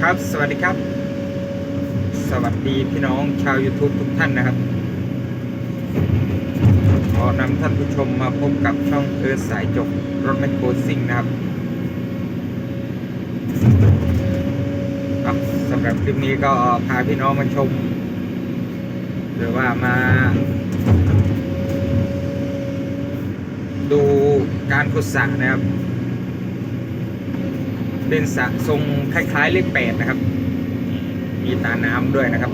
ครับสวัสดีครับ สวัสดีพี่น้องชาว YouTube ทุกท่านนะครับ ขอนำท่านผู้ชมมาพบกับช่องเอิร์ธสายจกรถแมคโครซิ่งนะครับสำหรับคลิปนี้ก็พาพี่น้องมาชม หรือว่ามา ดูการขุดสระนะครับ เป็นสระทรงคล้ายๆเลขแปดนะครับ มีตาน้ำด้วยนะครับ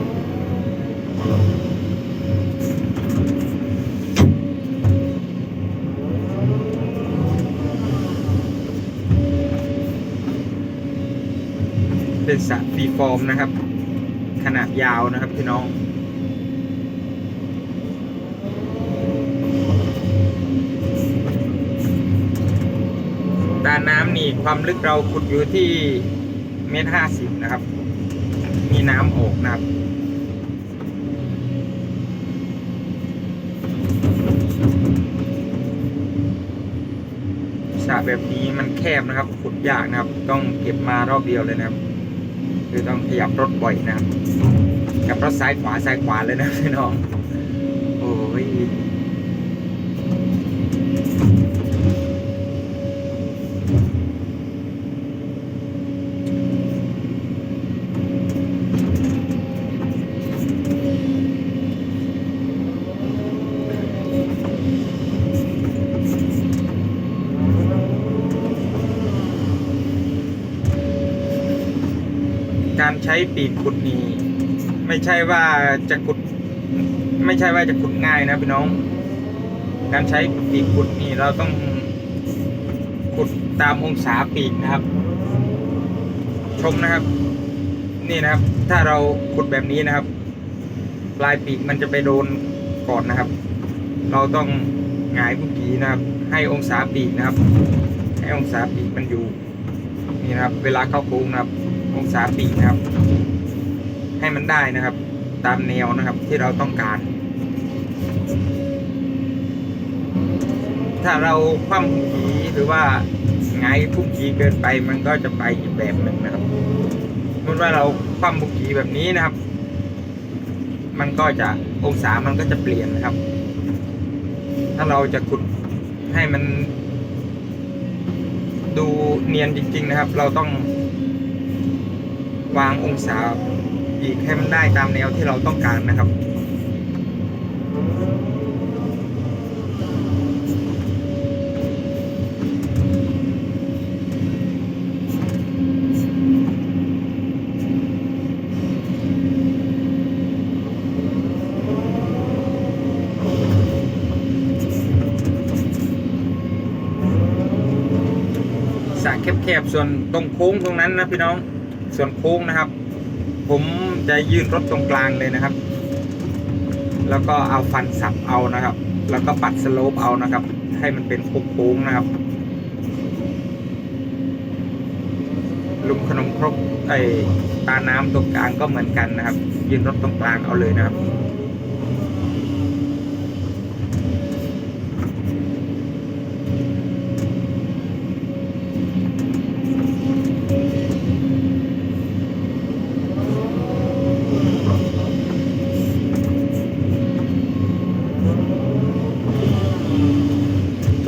เป็นสระฟรีฟอร์มนะครับ ขนาดยาวนะครับพี่น้อง ตาน้ำนี่ความลึกเราขุดอยู่ที่เมตรห้าสิบนะครับ มีน้ำออกนะครับสระแบบนี้มันแคบนะครับ ขุดยากนะครับ ต้องเก็บมารอบเดียวเลยนะครับ คือต้องขยับรถบ่อยนะครับขับรถซ้ายขวาซ้ายขวาเลยนะพี่น้อง โอ้ย การใช้ปีกขุดนี่ไม่ใช่ว่าจะขุด ไม่ใช่ว่าจะขุดง่ายนะพี่น้อง การใช้ปีกขุดนี่เราต้องขุดตามองศาปีกนะครับ ชมนะครับ นี่นะครับ ถ้าเราขุดแบบนี้นะครับ ปลายปีกมันจะไปโดนก่อนนะครับ เราต้องหงายบุกีนะครับ ให้องศาปีกนะครับ ให้องศาปีกมันอยู่นี่นะครับ เวลาเข้าโค้งนะครับ องศาปีกนะครับ ให้มันได้นะครับ ตามแนวนะครับที่เราต้องการ ถ้าเราคว่ำหุกีหรือว่าไงายทุกีเกินไปมันก็จะไปอีกแบบหนึ่งนะครับสมมติว่าเราคว่ำบุกีแบบนี้นะครับ มันก็จะองศามันก็จะเปลี่ยนนะครับ ถ้าเราจะขุดให้มันดูเนียนจริง ๆ นะครับ เราต้อง วางองศาอีกให้มันได้ตามแนวที่เราต้องการนะครับสระแคบๆส่วนตรงโค้งตรงนั้นนะพี่น้อง ส่วนโค้งนะครับ ผมจะยืนรถตรงกลางเลยนะครับ แล้วก็เอาฟันสับเอานะครับ แล้วก็ปัดสโลปเอานะครับ ให้มันเป็นโค้งๆนะครับลุมขนมครกไอตาน้ำตรงกลางก็เหมือนกันนะครับ ยืนรถตรงกลางเอาเลยนะครับ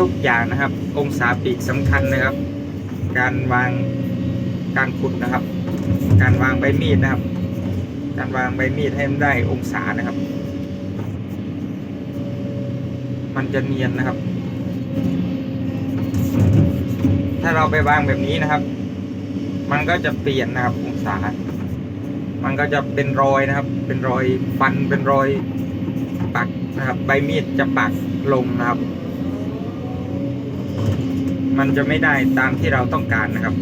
ทุกอย่างนะครับ องศาปีกสำคัญนะครับ การวางการขุดนะครับ การวางใบมีดนะครับ การวางใบมีดให้มันได้องศานะครับ มันจะเนียนนะครับ ถ้าเราไปวางแบบนี้นะครับ มันก็จะเปลี่ยนนะครับองศา มันก็จะเป็นรอยนะครับ เป็นรอยฟันเป็นรอยปักนะครับ ใบมีดจะปักลงนะครับ มันจะไม่ได้ตามที่เราต้องการนะครับ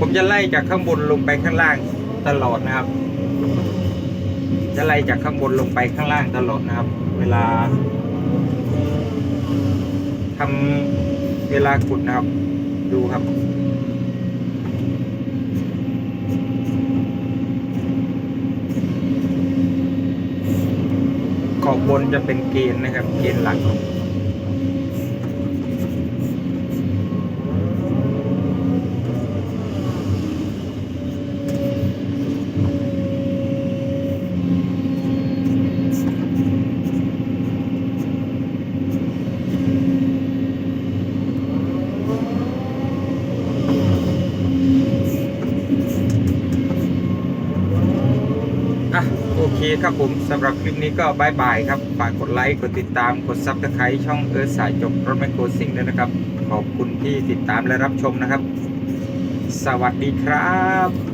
ถ จะไล่จากข้างบนลงไปข้างล่างตลอดนะครับ จะไล่จากข้างบนลงไปข้างล่างตลอดนะครับ เวลาทำเวลาขุดนะครับ ดูครับขอบบนจะเป็นเกณฑ์นะครับ เกณฑ์หลัก คครับผมสำหรับคลิปนี้ก็บายบายครับฝากกดไลค์กดติดตามกดซับสไครต์ช่องเอิร์ธสายจบรถแมโครสิงห์ด้วยนะครับ ขอบคุณที่ติดตามและรับชมนะครับ สวัสดีครับ